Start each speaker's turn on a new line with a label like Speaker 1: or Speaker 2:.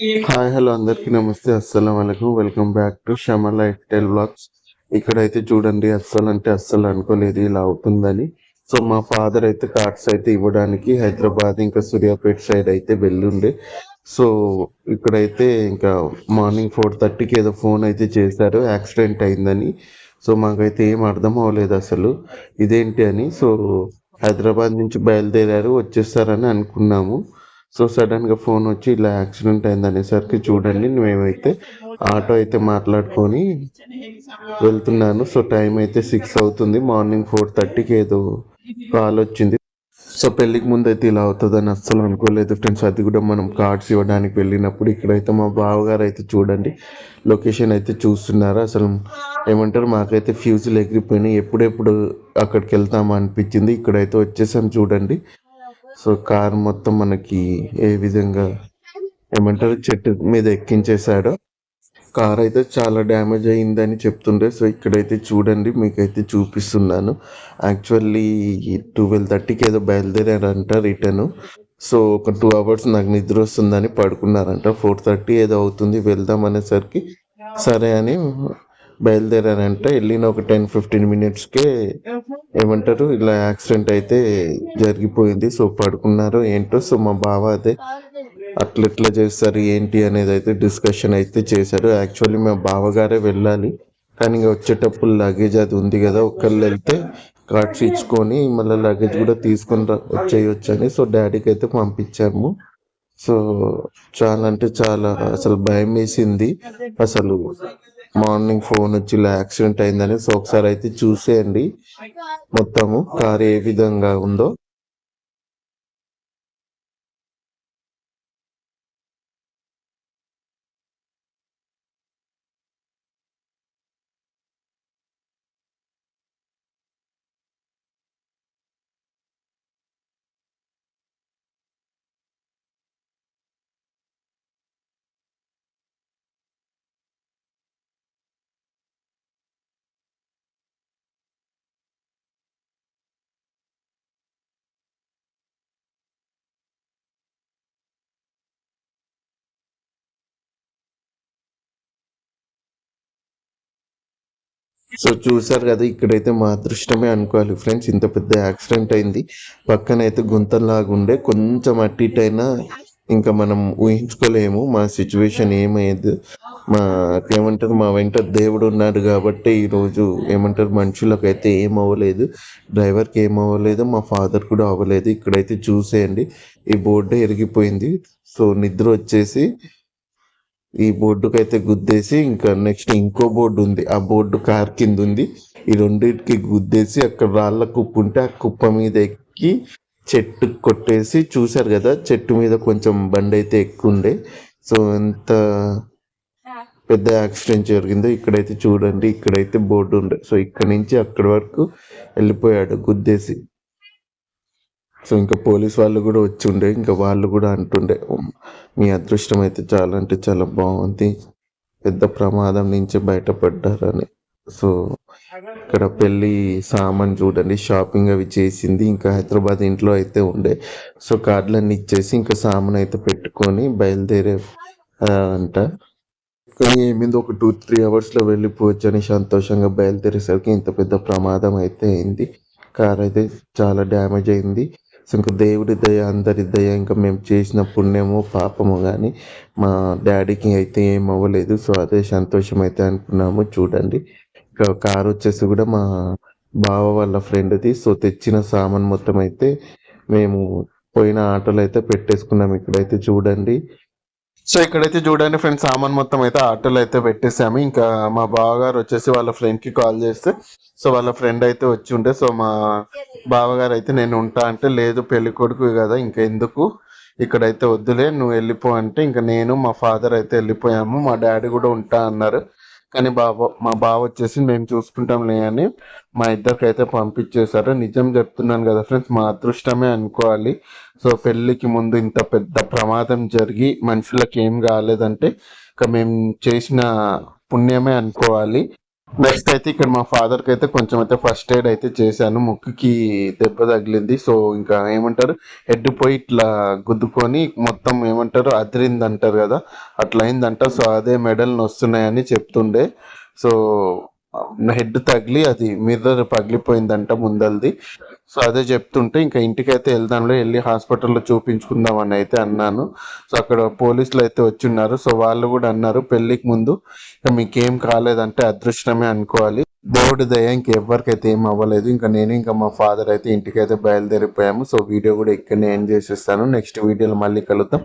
Speaker 1: Hi hello అందరికీ నమస్తే. అస్సలం వాళ్ళకు welcome back to Shamar lifestyle vlogs ఇక్కడైతే చూడండి అస్సలు అంటే అస్సలు అనుకోలేదు ఇలా అవుతుందని. సో మా ఫాదర్ అయితే కార్డ్స్ అయితే ఇవ్వడానికి హైదరాబాద్ ఇంకా సూర్యాపేట సైడ్ అయితే వెళ్ళుండే. సో ఇక్కడైతే ఇంకా మార్నింగ్ ఫోర్ థర్టీకి ఏదో ఫోన్ అయితే చేశారు. యాక్సిడెంట్ అయిందని. సో మాకైతే ఏం అర్థం అవ్వలేదు అసలు. ఇదేంటి అని. సో హైదరాబాద్ నుంచి బయలుదేరారు వచ్చేస్తారని అనుకున్నాము. సో సడన్గా ఫోన్ వచ్చి ఇలా యాక్సిడెంట్ అయింది అనేసరికి చూడండి మేమైతే ఆటో అయితే మాట్లాడుకొని వెళ్తున్నాను. సో టైం అయితే సిక్స్ అవుతుంది మార్నింగ్ ఫోర్ థర్టీకి ఏదో కాల్ వచ్చింది. సో పెళ్ళికి ముందు అయితే ఇలా అవుతుందని అస్సలు అనుకోలేదు ఫ్రెండ్స్. అది కూడా మనం కార్డ్స్ ఇవ్వడానికి వెళ్ళినప్పుడు ఇక్కడైతే మా బావగారు అయితే చూడండి లొకేషన్ అయితే చూస్తున్నారు. అసలు ఏమంటారు మాకైతే ఫ్యూజులు ఎగిరిపోయినాయి. ఎప్పుడెప్పుడు అక్కడికి వెళ్తామా అనిపించింది. ఇక్కడైతే వచ్చేసాం చూడండి. సో కార్ మొత్తం మనకి ఏ విధంగా ఏమంటారు చెట్టు మీద ఎక్కించేశాడో. కార్ అయితే చాలా డ్యామేజ్ అయిందని చెప్తుండే. సో ఇక్కడైతే చూడండి మీకైతే చూపిస్తున్నాను. యాక్చువల్లీ ట్వెల్వ్ థర్టీకి ఏదో బయలుదేరారంట రిటర్న్. సో ఒక టూ అవర్స్ నాకు నిద్ర వస్తుందని పడుకున్నారంట. ఫోర్ థర్టీ ఏదో అవుతుంది వెళ్దాం అనేసరికి సరే అని బయలుదేరారంట వెళ్ళిన ఒక టెన్ ఫిఫ్టీన్ మినిట్స్కే ఏమంటారు ఇలా యాక్సిడెంట్ అయితే జరిగిపోయింది. సో పడుకున్నారు. ఏంటో సో మా బావ అదే అట్లా ఎట్లా చేస్తారు ఏంటి అనేది అయితే డిస్కషన్ అయితే చేశారు. యాక్చువల్లీ మా బావగారే వెళ్ళాలి. కానీ వచ్చేటప్పుడు లగేజ్ అది ఉంది కదా ఒకళ్ళు వెళ్తే కార్డ్స్ ఇచ్చుకొని మళ్ళీ లగేజ్ కూడా తీసుకొని వచ్చేయొచ్చు అని. సో డాడీకి అయితే పంపించాము. సో చాలా అంటే చాలా అసలు భయం వేసింది. అసలు మార్నింగ్ ఫోన్ వచ్చి ఇలా యాక్సిడెంట్ అయిందని సో ఒకసారి అయితే చూసేయండి. మొత్తము కార్ ఏ విధంగా ఉందో. సో చూసారు కదా ఇక్కడైతే మా అదృష్టమే అనుకోవాలి ఫ్రెండ్స్. ఇంత పెద్ద యాక్సిడెంట్ అయింది. పక్కన అయితే గుంతలాగా ఉండే కొంచెం అటు ఇటు అయినా ఇంకా మనం ఊహించుకోలేము. మా సిచ్యువేషన్ ఏమయ్యేది మా ఏమంటారు మా వెంట దేవుడు ఉన్నాడు కాబట్టి ఈరోజు ఏమంటారు మనుషులకైతే ఏం అవ్వలేదు. డ్రైవర్కి ఏం అవ్వలేదు మా ఫాదర్ కూడా అవ్వలేదు. ఇక్కడైతే చూసేయండి. ఈ బోర్డు ఎరిగిపోయింది. సో నిద్ర వచ్చేసి ఈ బోర్డుకి అయితే గుద్దేసి ఇంకా నెక్స్ట్ ఇంకో బోర్డు ఉంది ఆ బోర్డు కార్ కింద ఉంది ఈ రెండింటికి గుద్దేసి అక్కడ రాళ్ళ కుప్ప ఉంటే ఆ కుప్ప మీద ఎక్కి చెట్టు కొట్టేసి చూశారు కదా చెట్టు మీద కొంచెం బండి అయితే ఎక్కుండే సో ఎంత పెద్ద యాక్సిడెంట్ జరిగిందో ఇక్కడైతే చూడండి ఇక్కడైతే బోర్డు ఉండే సో ఇక్కడ నుంచి అక్కడి వరకు వెళ్ళిపోయాడు గుద్దేసి. సో ఇంకా పోలీస్ వాళ్ళు కూడా వచ్చి ఉండే ఇంకా వాళ్ళు కూడా అంటుండే మీ అదృష్టం అయితే చాలా అంటే చాలా బాగుంది పెద్ద ప్రమాదం నుంచి బయటపడ్డారని. సో ఇక్కడ పెళ్ళి సామాన్ చూడండి షాపింగ్ అవి చేసింది ఇంకా హైదరాబాద్ ఇంట్లో అయితే ఉండే. సో కార్డులన్నీ ఇచ్చేసి ఇంకా సామాన్ అయితే పెట్టుకొని బయలుదేరే అంట. కానీ ఏమింది ఒక టూ త్రీ అవర్స్లో వెళ్ళిపోవచ్చని వెళ్ళిపోవచ్చు అని సంతోషంగా బయలుదేరేసరికి ఇంత పెద్ద ప్రమాదం అయితే అయింది. కార్ అయితే చాలా డ్యామేజ్ అయింది. సో ఇంకా దేవుడి దయ అందరి దయ ఇంకా మేము చేసిన పుణ్యము పాపము కానీ మా డాడీకి అయితే ఏం అవ్వలేదు. సో అదే సంతోషం అయితే అనుకున్నాము. చూడండి. ఇంకా కార్ వచ్చేసి కూడా మా బావ వాళ్ళ ఫ్రెండ్ది. సో తెచ్చిన సామాన్ మొత్తం అయితే మేము పోయిన ఆటోలు అయితే పెట్టేసుకున్నాం. ఇక్కడైతే చూడండి. సో ఇక్కడైతే చూడండి ఫ్రెండ్స్ సామాన్ మొత్తం అయితే ఆటోలో అయితే పెట్టేసాము ఇంకా మా బావగారు వచ్చేసి వాళ్ళ ఫ్రెండ్కి కాల్ చేస్తే సో వాళ్ళ ఫ్రెండ్ అయితే వచ్చి ఉండే సో మా బావగారు అయితే నేను ఉంటా అంటే లేదు పెళ్ళి కొడుకు కదా ఇంకా ఎందుకు? ఇక్కడైతే వద్దులే నువ్వు వెళ్ళిపో అంటే ఇంకా నేను మా ఫాదర్ అయితే వెళ్ళిపోయాము మా డాడీ కూడా ఉంటా అన్నారు. కానీ బావ మా బావ వచ్చేసి మేము చూసుకుంటాంలే అని మా ఇద్దరికి అయితే పంపించేశారు. నిజం చెప్తున్నాను కదా ఫ్రెండ్స్ మా అదృష్టమే అనుకోవాలి. సో పెళ్ళికి ముందు ఇంత పెద్ద ప్రమాదం జరిగి మనుషులకు ఏం కాలేదంటే ఇక మేము చేసిన పుణ్యమే అనుకోవాలి. నెక్స్ట్ అయితే ఇక్కడ మా ఫాదర్కి అయితే కొంచెం అయితే ఫస్ట్ ఎయిడ్ అయితే చేశాను. ముక్కుకి దెబ్బ తగిలింది. సో ఇంకా ఏమంటారు? హెడ్ పోయి ఇట్లా గుద్దుకొని మొత్తం ఏమంటారు? అదిరింది అంటారు కదా? అట్లా అయిందంట సో అదే మెడల్ వస్తున్నాయని చెప్తుండే. సో హెడ్ తగిలి అది మిర్రర్ పగిలిపోయిందంట ముందల్ది. సో అదే చెప్తుంటే ఇంకా ఇంటికైతే వెళ్దాంలో వెళ్ళి హాస్పిటల్లో చూపించుకుందాం అని అయితే అన్నాను. సో అక్కడ పోలీసులు అయితే వచ్చి ఉన్నారు సో వాళ్ళు కూడా అన్నారు పెళ్ళికి ముందు ఇంకా మీకేం కాలేదంటే అదృష్టమే అనుకోవాలి. దేవుడి దయ ఇంకెవ్వరికైతే ఏం అవ్వలేదు. ఇంకా నేను ఇంకా మా ఫాదర్ అయితే ఇంటికైతే బయలుదేరిపోయాము. సో వీడియో కూడా ఇక్కడనే ఎండ్ చేసేస్తాను. నెక్స్ట్ వీడియోలో మళ్ళీ కలుద్దాం.